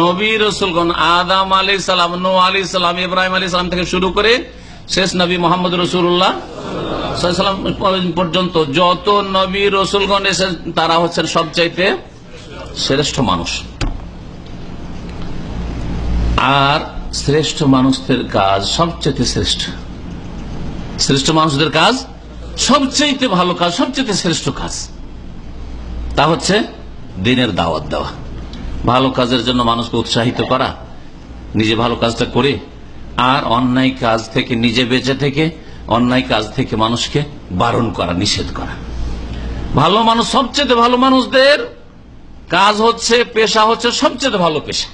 নবী রসুলগণ আদাম আলী সালাম নো আলী সালাম, ইব্রাহিম আলী সালাম থেকে শুরু করে শেষ নবী মোহাম্মদ রসুল্লাহ পর্যন্ত যত নবী রসুলগণ এসে তারা হচ্ছেন সবচাইতে শ্রেষ্ঠ মানুষ। আর শ্রেষ্ঠ মানুষদের কাজ সবচেয়ে শ্রেষ্ঠ। শ্রেষ্ঠ মানুষদের কাজ সবচেয়ে ভালো কাজ সবচেয়ে শ্রেষ্ঠ কাজ তা হচ্ছে দিনের দাওয়াত দেওয়া। ভালো কাজের জন্য মানুষকে উৎসাহিত করা, নিজে ভালো কাজটা করে, আর অন্যায় কাজ থেকে নিজে বেঁচে থেকে, অন্যায় কাজ থেকে মানুষকে বারণ করা, নিষেধ করা। ভালো মানুষ সবচেয়ে ভালো মানুষদের কাজ হচ্ছে, পেশা হচ্ছে সবচেয়ে ভালো পেশা।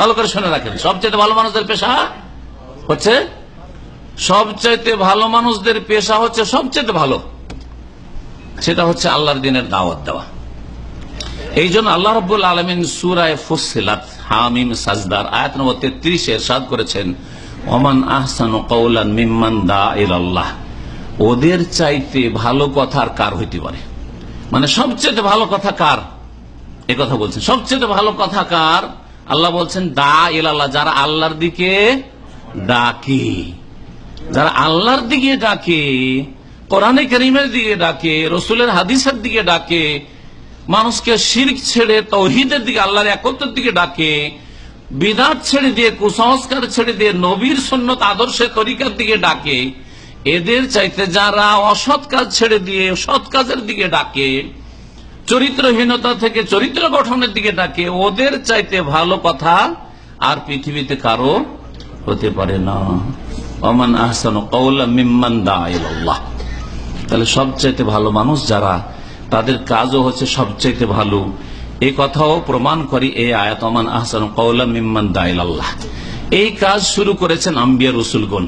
ভালো করে শুনে রাখেন, সবচেয়ে ভালো মানুষদের পেশা হচ্ছে, সবচাইতে ভালো মানুষদের পেশা হচ্ছে সবচেয়ে ভালো, সেটা হচ্ছে আল্লাহর দিনের দাওয়াত দেওয়া। এই জন্য আল্লাহ রব্বুল আলমিন সুরায় ফুসিলাত হামিম, সাজদার আয়াত নম্বর তেত্রিশ এরশাদ করেছেন, ওমান আহসান কৌলান মিম্মান দা আল্লাহ ওদের চাইতে ভালো কথা আর কার হইতে পারে? মানে সবচেয়ে ভালো কথা কার? এ কথা বলছেন। সবচেয়ে ভালো কথা কার? আল্লাহ বলছেন দা আল্লাহ যারা আল্লাহর দিকে ডাকে। যারা আল্লাহর দিকে ডাকে, কোরআনে করিমের দিকে ডাকে, রসুলের হাদিসের দিকে ডাকে মানুষকে শির্ক ছেড়ে, তৌহিদের দিকে, আল্লাহর একত্রের দিকে ডাকে বিদাত ছেড়ে দিয়ে, কুসংস্কার ছেড়ে দিয়ে, নবীর সন্ন্যত আদর্শের তরিকার দিকে ডাকে এদের চাইতে যারা অসৎ কাজ ছেড়ে দিয়ে, সৎ কাজের দিকে ডাকে, চরিত্রহীনতা থেকে চরিত্র গঠনের দিকে ডাকে, ওদের চাইতে ভালো কথা আর পৃথিবীতে কারও হতে পারে না অমান আহসান কৌলা মিম্মান দা। তাহলে সবচাইতে ভালো মানুষ যারা তাদের কাজও হচ্ছে সবচাইতে ভালো। এই কথাও প্রমাণ করি এই আয়াত অমান আহসান কৌলা মিম্মান আল্লাহ এই কাজ শুরু করেছেন আম্বিয়া রসুলগণ।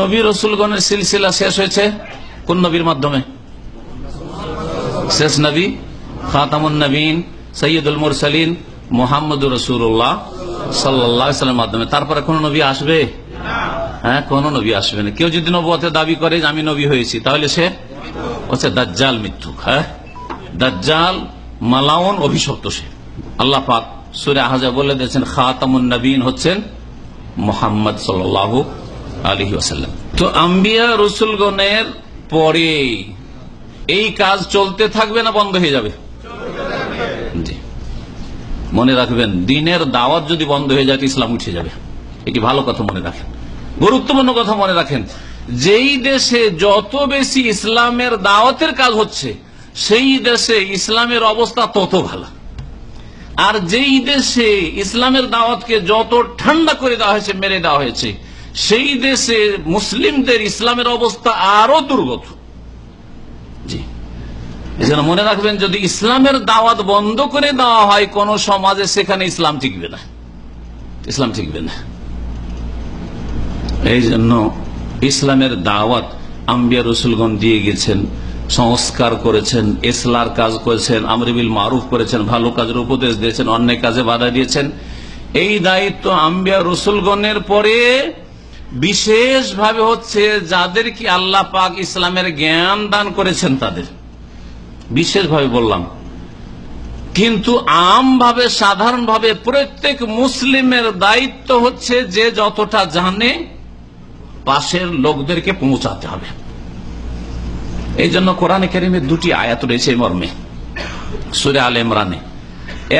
নবী রসুলগণের সিলসিলা শেষ হয়েছে কোন নবীর মাধ্যমে? শেষ নবী খাতামুন নবীন সৈয়দুল মুরসালিন মোহাম্মদ রসুল্লাহ সাল্লামের মাধ্যমে। তারপরে কোন নবী আসবে? হ্যাঁ কোন নবী আসবে না। কেউ যদি নবুয়তে দাবি করে যে আমি নবী হয়েছি, তাহলে সে হচ্ছে দাজ্জাল মিথ্যুক হ্যাঁ? দাজ্জাল মালাউন অভিশপ্ত সে। আল্লাহ পাক সুরে আহাজা বলে দিয়েছেন, খাতামুন নবীন হচ্ছেন মোহাম্মদ সাল আলহি আসাল্লাম তো আম্বিয়া রসুলগণের পরে এই কাজ চলতে থাকবে না বন্ধ হয়ে যাবে? মনে রাখবেন, দিনের দাওয়াত যদি বন্ধ হয়ে যায় ইসলাম উঠে যাবে। এটি ভালো কথা মনে রাখেন? গুরুত্বপূর্ণ কথা মনে রাখেন, যেই দেশে যত বেশি ইসলামের দাওয়াতের কাজ হচ্ছে সেই দেশে ইসলামের অবস্থা তত ভালো। আর যেই দেশে ইসলামের দাওয়াতকে যত ঠান্ডা করে দেওয়া হয়েছে, মেরে দেওয়া হয়েছে, সেই দেশে মুসলিমদের ইসলামের অবস্থা আরও দুর্গত। মনে রাখবেন, যদি ইসলামের দাওয়াত বন্ধ করে দেওয়া হয়, কোন সমাজে সেখানে ইসলাম টিকবে না। ইসলাম টিকবে না। এই জন্য ইসলামের দাওয়াত আম্বিয়া রসুলগঞ্জ দিয়ে গেছেন। সংস্কার করেছেন, এসলার কাজ করেছেন আমরিবিল মারুফ করেছেন, ভালো কাজের উপদেশ দিয়েছেন, অন্যায় কাজে বাধা দিয়েছেন। এই দায়িত্ব আম্বিয়া রসুলগণের পরে বিশেষভাবে হচ্ছে যাদের কি আল্লাহ পাক ইসলামের জ্ঞান দান করেছেন তাদের। বিশেষভাবে বললাম। কিন্তু আমভাবে, সাধারণভাবে প্রত্যেক মুসলিমের দায়িত্ব হচ্ছে যে যতটা জানে, পাশের লোকদেরকে পৌঁছাতে হবে। এই জন্য কোরআনে কেরিমের দুটি আয়াত রয়েছে মর্মে, সুরে আল ইমরানে।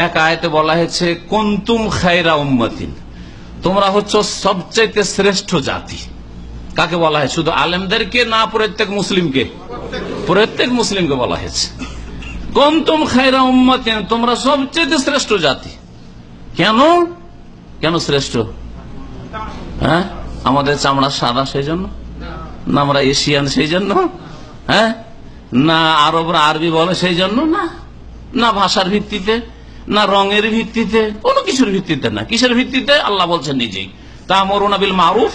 এক আয়াতে বলা হয়েছে, কুন্তুম খায়রা উম্মতিন তোমরা হচ্ছে সবচাইতে শ্রেষ্ঠ জাতি। কাকে বলা হয়? শুধু আলেমদেরকে না প্রত্যেক মুসলিমকে? প্রত্যেক মুসলিমকে বলা হয়েছে। কন্তুম খায়রা উম্মতিন তোমরা সবচেয়ে শ্রেষ্ঠ জাতি। কেন? কেন শ্রেষ্ঠ? হ্যাঁ? আমাদের চামড়া সাদা সেই জন্য না, আমরা এশিয়ান সেই জন্য হ্যাঁ? না আরবরা আরবি বলে সেই জন্য না। না ভাষার ভিত্তিতে, না রঙের ভিত্তিতে, কোনো কিছুর ভিত্তিতে না। কিসের ভিত্তিতে? আল্লাহ বলছেন নিজেই। তা মরুনাবিল মারুফ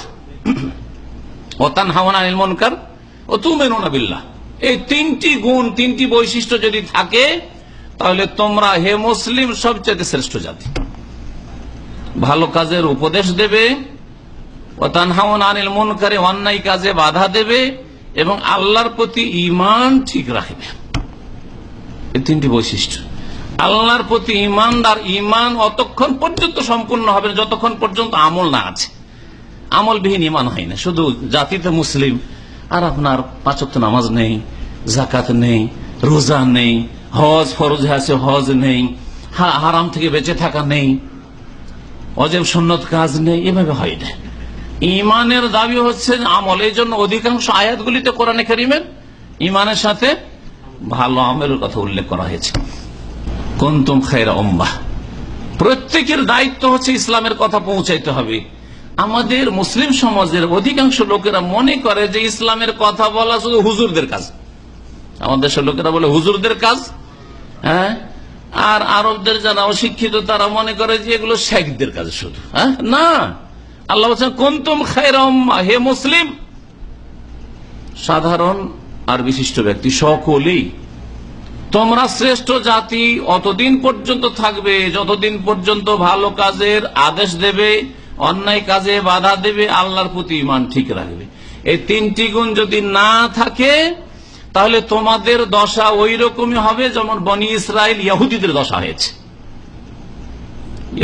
ও তান হাওয়ানিল মনকার ও তুমেনুনাবিল্লাহ এই তিনটি গুণ, তিনটি বৈশিষ্ট্য যদি থাকে, তাহলে তোমরা হে মুসলিম সবচেয়ে শ্রেষ্ঠ জাতি। ভালো কাজের উপদেশ দেবে, ও তানহাওন আনিল মন করে অন্যায় কাজে বাধা দেবে এবং আল্লাহর প্রতি ইমান ঠিক রাখবে। এই তিনটি বৈশিষ্ট্য। আল্লাহর প্রতি ইমানদার ইমান অতক্ষণ পর্যন্ত সম্পূর্ণ হবে যতক্ষণ পর্যন্ত আমল না আছে। আমলবিহীন ইমান হয় না। শুধু জাতিতে মুসলিম, আর আপনার পাঁচক্ত নামাজ নেই জাকাত নেই, রোজা নেই, হজ ফরজ আছে, হজ নেই হারাম থেকে বেঁচে থাকা নেই, অজেব সন্ন্যত কাজ নেই, এভাবে হয় না। ইমানের দাবি হচ্ছে আমল, এই জন্য অধিকাংশ আয়াতগুলিতে কোরআনে করিমের ইমানের সাথে ভালো আমলের কথা উল্লেখ করা হয়েছে। কন্তুম খায়রা উম্মাহ। প্রত্যেকের দায়িত্ব হচ্ছে ইসলামের কথা পৌঁছাইতে হবে। আমাদের মুসলিম সমাজের অধিকাংশ লোকেরা মনে করে যে ইসলামের কথা বলা শুধু হুজুরদের কাজ। আমাদের দেশের লোকেরা বলে হুজুরদের কাজ। হ্যাঁ? আর আরবদের যারা অশিক্ষিত, তারা মনে করে যে এগুলো শেখদের কাজ শুধু। হ্যাঁ? না। আল্লাহ বলছেন, কন্তুম হে মুসলিম। সাধারণ আর বিশিষ্ট ব্যক্তি, সকলেই, তোমরা শ্রেষ্ঠ জাতি, অতদিন পর্যন্ত থাকবে, যতদিন পর্যন্ত ভালো কাজের আদেশ দেবে, অন্যায় কাজে বাধা দেবে, আল্লাহর প্রতি ইমান ঠিক রাখবে। এই তিনটি গুণ যদি না থাকে, তাহলে তোমাদের দশা ওই রকমই হবে যেমন বনি ইসরায়েল, ইয়াহুদিদের দশা হয়েছে।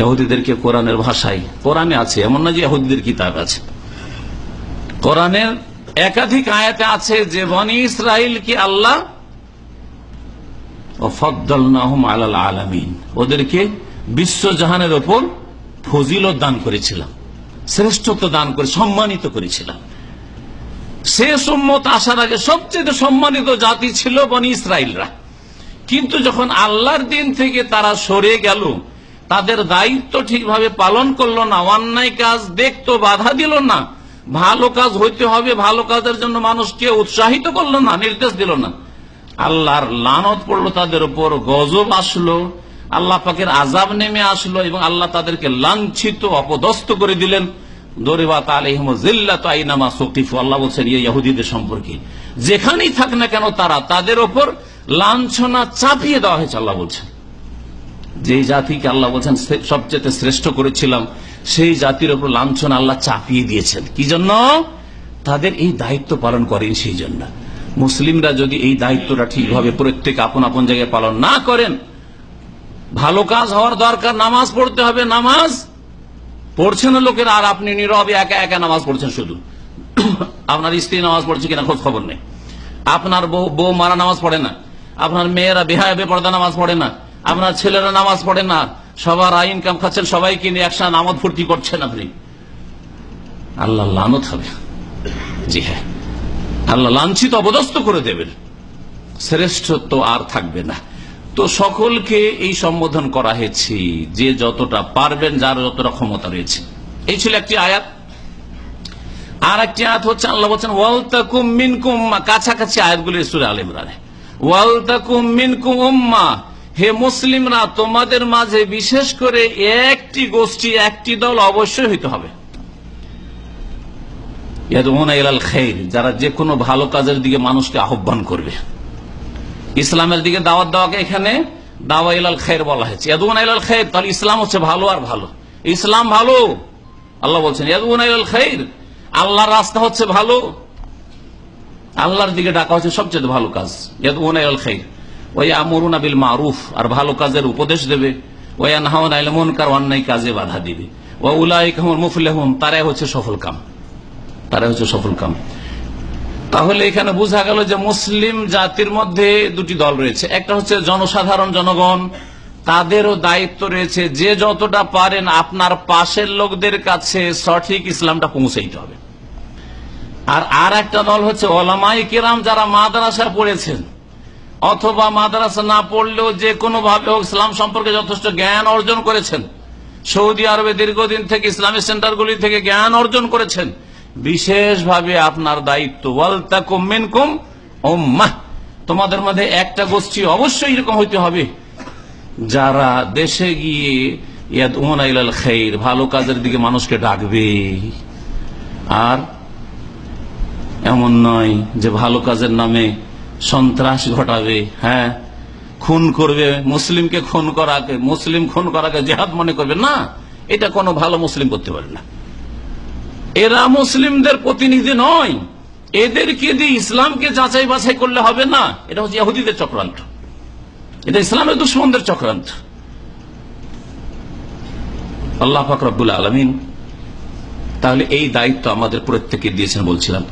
ইহুদিদেরকে কোরআনের ভাষায়, কোরআনে আছে, এমন না যে ইহুদিদের কিতাব আছে। কোরআনের একাধিক আয়াতে আছে যে বনি ইসরায়েলকে আল্লাহ আলামিন, ওদেরকে বিশ্বজাহানের ওপর ফজিলত দান করেছিলাম, শ্রেষ্ঠত্ব দান করে, সম্মানিত করেছিলাম। সে সম্মত আসার আগে সবচেয়ে সম্মানিত জাতি ছিল বনি ইসরায়েলরা কিন্তু যখন আল্লাহর দিন থেকে তারা সরে গেল তাদের দায়িত্ব ঠিকভাবে পালন করল না, অন্যায় কাজ দেখতো, বাধা দিল না। ভালো কাজ হইতে হবে, ভালো কাজের জন্য মানুষকে উৎসাহিত করল না, নির্দেশ দিল না। আল্লাহর লানত পড়ল তাদের উপর, গজব আসলো, আল্লাহ পাকের আজাব নেমে আসলো এবং আল্লাহ তাদেরকে লাঞ্ছিত, অপদস্থ করে দিলেন। আইনামা ইয়ে সম্পর্কে। যেখানেই থাক না কেন তারা তাদের ওপর লাঞ্ছনা চাপিয়ে দেওয়া হয়েছে আল্লাহ বলছেন। যেই জাতিকে আল্লাহ বলছেন সবচেয়ে শ্রেষ্ঠ করেছিলাম, সেই জাতির ওপর লাঞ্ছন আল্লাহ চাপিয়ে দিয়েছেন। কি জন্য? তাদের এই দায়িত্ব পালন করেন সেই জন্য। মুসলিমরা যদি এই দায়িত্বটা ঠিকভাবে প্রত্যেক আপন আপন জায়গায় পালন না করেন, ভালো কাজ হওয়ার দরকার, নামাজ পড়তে হবে, নামাজ পড়ছেন লোকের, আর আপনি নীরবে একা একা নামাজ পড়ছেন শুধু। আপনার স্ত্রী নামাজ পড়ছে কিনা খোঁজ খবর নেই। আপনার বউ বউ মারা নামাজ পড়ে না। আপনার মেয়েরা বেহায়, বেপর্দা নামাজ পড়ে না। আপনার ছেলেরা নামাজ পড়ে না, সবার ইনকাম খাচ্ছেন, সবাইকে নিয়ে একসাথে নামাজ ফুর্তি করছেন আপনি। আল্লাহ লানত হবে। জি হ্যাঁ। আল্লাহ লাঞ্ছিত অবদস্ত করে দেবেন। শ্রেষ্ঠত্ব আর থাকবে না। তো সকলকে এই সম্বোধন করা হয়েছে, যে যতটা পারবেন, যার যতটা ক্ষমতা রয়েছে। এই ছিল একটি আয়াত। আর একটি আয়াত হচ্ছে, আল্লাহ বলছেন, ওয়ালতাকুম মিনকুম। কাছাকাছি আয়াতগুলি সুরে আল ইমরানে ওয়ালতাকুম মিনকুম উম্মা। হে মুসলিমরা, তোমাদের মাঝে বিশেষ করে একটি গোষ্ঠী, একটি দল অবশ্যই হইতে হবে। যারা যে কোনো ভালো কাজের দিকে মানুষকে আহ্বান করবে। ইসলামের দিকে দাওয়াত দেওয়াকে এখানে দাওয়া ইলাল খাইর বলা হয়েছে। ইয়াদউনা ইলাল খাইর, তাহলে ইসলাম হচ্ছে ভালো আর ভালো। ইসলাম ভালো, আল্লাহ বলছেন, ইয়াদউনা ইলাল খাইর, আল্লাহর রাস্তা হচ্ছে ভালো, আল্লাহর দিকে ডাকা হচ্ছে সবচেয়ে ভালো কাজ। ইয়াদউনা ইলাল খাইর। ওই আমরুনা বিল মারুফ, আর ভালো কাজের উপদেশ দেবে। ওই আনহাউনা ইলাল মুনকার অন্যায় কাজে বাধা দিবে। ওয়া উলাইকা হুমুল মুফলিহুন, তারাই হচ্ছে সফল কাম। তারা হচ্ছে সফল কাম। তাহলে এখানে বোঝা গেল যে মুসলিম জাতির মধ্যে দুটি দল রয়েছে। একটা হচ্ছে জনসাধারণ জনগণ, তাদেরও দায়িত্ব রয়েছে যে যতটা পারেন আপনার পাশের লোকদের কাছে সঠিক ইসলামটা পৌঁছাইতে হবে। আর আর একটা দল হচ্ছে ওলামাই কেরাম যারা মাদ্রাসা পড়েছেন। অথবা মাদ্রাসা না পড়লেও যে কোনো ভাবে হোক ইসলাম সম্পর্কে যথেষ্ট জ্ঞান অর্জন করেছেন। সৌদি আরবে দীর্ঘদিন থেকে ইসলামিক সেন্টারগুলি থেকে জ্ঞান অর্জন করেছেন। বিশেষভাবে আপনার দায়িত্ব উম্মাহ। তোমাদের মধ্যে একটা গোষ্ঠী অবশ্যই এরকম হইতে হবে। যারা দেশে গিয়ে ইয়াদউনা ইলাল খাইর, ভালো কাজের দিকে মানুষকে ডাকবে। আর এমন নয় যে ভালো কাজের নামে সন্ত্রাস ঘটাবে হ্যাঁ? খুন করবে, মুসলিমকে খুন করাকে, মুসলিম খুন করাকে জেহাদ মনে করবে, না, এটা কোনো ভালো মুসলিম করতে পারে না। এরা মুসলিমদের প্রতিনিধি নয়। এদেরকে দিয়ে ইসলামকে যাচাই বাছাই করলে হবে না। এটা হচ্ছে ইহুদিদের চক্রান্ত। এটা ইসলামের দুশ্মনদের চক্রান্ত। আল্লাহ ফাকরাবুল আলমিন তাহলে এই দায়িত্ব আমাদের প্রত্যেকে দিয়েছেন বলছিলাম।